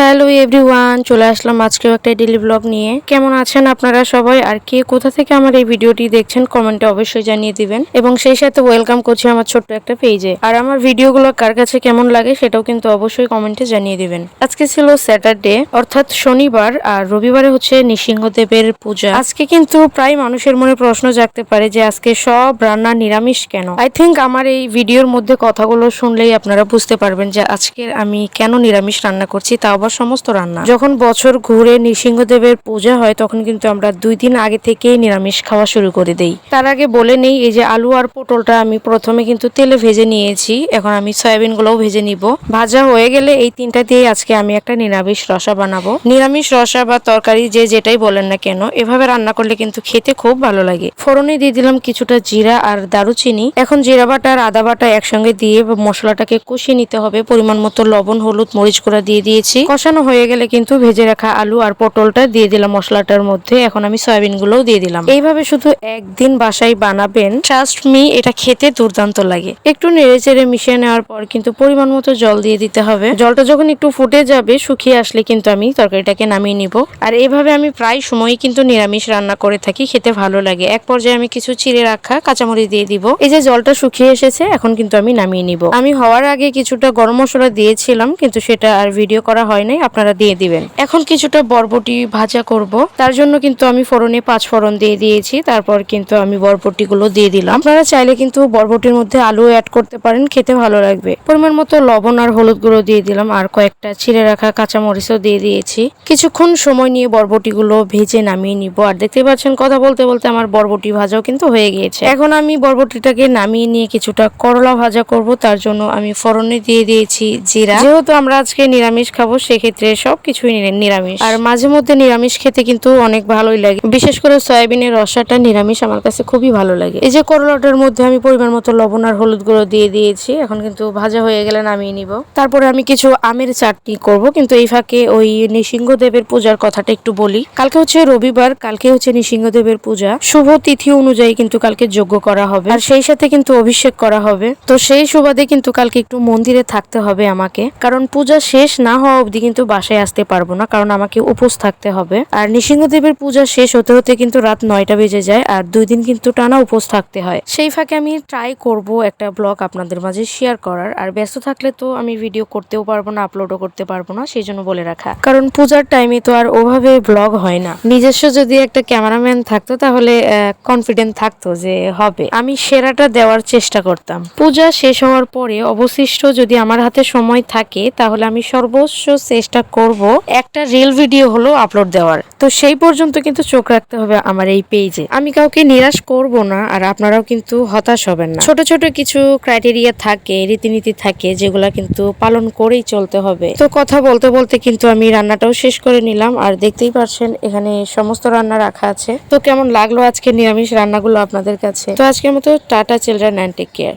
Hello everyone, চলে আসলাম আজকেও একটা ডেলি ব্লগ নিয়ে। কেমন আছেন আপনারা সবাই? আর কে কোথা থেকে আমার এই ভিডিওটি দেখছেন কমেন্টে অবশ্যই জানিয়ে দিবেন। এবং সেই সাথে ওয়েলকাম করছি আমার ছোট্ট একটা পেজে আর আমার ভিডিওগুলো কার কাছে কেমন লাগে সেটাও কিন্তু অবশ্যই কমেন্টে জানিয়ে দিবেন। আজকে ছিল স্যাটারডে অর্থাৎ শনিবার, আর রবিবারে হচ্ছে নৃসিংহদেবের পূজা। আজকে কিন্তু প্রায় মানুষের মনে প্রশ্ন জাগতে পারে যে আজকে সব রান্না নিরামিষ কেন? আই থিঙ্ক আমার এই ভিডিওর মধ্যে কথাগুলো শুনলেই আপনারা বুঝতে পারবেন যে আজকে আমি কেন নিরামিষ রান্না করছি, তা আবার সমস্ত রান্না। যখন বছর ঘুরে নৃসিংহদেবের পূজা হয়, তখন কিন্তু আমরা দুই দিন আগে থেকেই নিরামিষ খাওয়া শুরু করে দেই। তার আগে বলে নেই, এই যে আলু আর পটলটা আমি প্রথমে কিন্তু তেলে ভেজে নিয়েছি, এখন আমি সয়াবিন গুলোও ভেজে নিব। ভাজা হয়ে গেলে এই তিনটা দিয়ে আজকে আমি একটা নিরামিষ রসা বানাবো। নিরামিষ রসা বা তরকারি যে যেটাই বলেন না কেন, এভাবে রান্না করলে কিন্তু খেতে খুব ভালো লাগে। ফোড়নে দিয়ে দিলাম কিছুটা জিরা আর দারুচিনি। এখন জিরা বাটা আর আদা বাটা একসঙ্গে দিয়ে মশলাটাকে কষিয়ে নিতে হবে। পরিমাণ মতো লবণ, হলুদ, মরিচ গুঁড়া দিয়ে দিয়েছি। কষানো হয়ে গেলে কিন্তু ভেজে রাখা আলু আর পটলটা দিয়ে দিলাম মশলাটার মধ্যে। এখন আমি সয়াবিন গুলোও দিয়ে দিলাম। এইভাবে শুধু একদিন বাসায় বানাবেন ট্রাস্ট মি এটা খেতে দুর্দান্ত লাগে। একটু নেড়ে চেড়ে মিশিয়ে নেওয়ার পর কিন্তু পরিমাণ মতো জল দিয়ে দিতে হবে। জলটা যখন একটু ফুটে যাবে, শুকিয়ে আসলে কিন্তু আমি তরকারিটাকে নামিয়ে নিব। আর এভাবে আমি প্রায় সময়ই কিন্তু নিরামিষ রান্না করে থাকি, খেতে ভালো লাগে। এক পর্যায়ে আমি কিছু চিড়ে রাখা কাঁচামরিচ দিয়ে দিব। এই যে জলটা শুকিয়ে এসেছে, এখন কিন্তু আমি নামিয়ে নিব। আমি হওয়ার আগে কিছুটা গরম মশলা দিয়েছিলাম, কিন্তু সেটা আর ভিডিও করা হয় নাই আপনারা দিয়ে দিবেন। এখন কিছুটা বরবটি ভাজা করব। তার জন্য কিন্তু আমি ফোড়নে পাঁচ ফোড়ন দিয়ে দিয়েছি। তারপর কিন্তু আমি বরবটি গুলো দিয়ে দিলাম। আপনারা চাইলে কিন্তু বরবটির মধ্যে আলু অ্যাড করতে পারেন, খেতে ভালো লাগবে। পরিমাণ মতো লবণ আর হলুদ গুঁড়ো দিয়ে দিলাম আর কয়েকটা ছিঁড়ে রাখা কাঁচা মরিচও দিয়ে দিয়েছি। কিছুক্ষণ সময় নিয়ে বরবটি গুলো ভেজে নামিয়ে নিব। আর দেখতে পাচ্ছেন, কথা বলতে বলতে আমার বরবটি ভাজাও কিন্তু হয়ে গিয়েছে। এখন আমি বরবটিটাকে নামিয়ে নিয়ে কিছুটা করলা ভাজা করব। তার জন্য আমি ফোড়নে দিয়ে দিয়েছি জিরা। যেহেতু আমরা আজকে নিরামিষ খাব সেক্ষেত্রে সবকিছুই নিরা- নিরামিষ। আর মাঝে মধ্যে নিরামিষ খেতে কিন্তু অনেক ভালোই লাগে। বিশেষ করে সয়াবিনের রসাটা নিরামিষ আমার কাছে খুবই ভালো লাগে। এই যে করলাটার মধ্যে আমি পরিমাণ মতো লবণ আর হলুদ গুঁড়ো দিয়ে দিয়েছি। এখন কিন্তু ভাজা হয়ে গেলে নামিয়ে নিব। তারপরে আমি কিছু আমের চাটনি করব, কিন্তু এই ফাঁকে ওই নৃসিংহদেবের পূজার কথাটা একটু বলি। কালকে হচ্ছে রবিবার, কালকে হচ্ছে নৃসিংহদেবের পূজা। শুভ তিথি অনুযায়ী কিন্তু কালকে যোগ্য করা হবে। আর সেই সাথে কিন্তু অভিষেক করা হবে। তো সেই সুবাদে কিন্তু কালকে একটু মন্দিরে থাকতে হবে আমাকে। কারণ পূজা শেষ না হওয়া অবধি কিন্তু বাসায় আসতে পারব না, কারণ আমাকে উপোস থাকতে হবে। আর নৃসিংহদেবের পূজা শেষ হতে হতে কিন্তু রাত নয়টা বেজে যায়, আর দুই দিন কিন্তু টানা উপোস থাকতে হয়। সেই ফাঁকে আমি ট্রাই করব একটা ব্লগ আপনাদের মাঝে শেয়ার করার, আর ব্যস্ত থাকলে তো আমি ভিডিও করতেও পারব না আপলোডও করতে পারব না, সেই জন্য বলে রাখা। কারণ পূজার টাইমে তো আর ওভাবে ব্লগ হয় না। নিজস্ব যদি একটা ক্যামেরাম্যান থাকতো, তাহলে কনফিডেন্ট থাকতো যে হবে। আমি সেরাটা দেওয়ার চেষ্টা করতাম। পূজা শেষ হওয়ার পরে অবশিষ্ট যদি আমার হাতে সময় থাকে, তাহলে আমি সর্বোচ্চ চেষ্টা করব। একটা রিল ভিডিও হলো আপলোড দেওয়ার। তো সেই পর্যন্ত কিন্তু চোখ রাখতে হবে আমার এই পেজে আমি কাউকে নিরাশ করব না আর আপনারাও কিন্তু হতাশ হবেন না। ছোট ছোট কিছু ক্রাইটেরিয়া থাকে, রীতিনীতি থাকে, যেগুলা কিন্তু পালন করেই চলতে হবে। তো কথা বলতে বলতে কিন্তু আমি রান্নাটাও শেষ করে নিলাম। আর দেখতেই পাচ্ছেন এখানে সমস্ত রান্না রাখা আছে। তো কেমন লাগল আজকে নিরামিষ রান্নাগুলো আপনাদের কাছে? তো আজকের মতো tata children and take care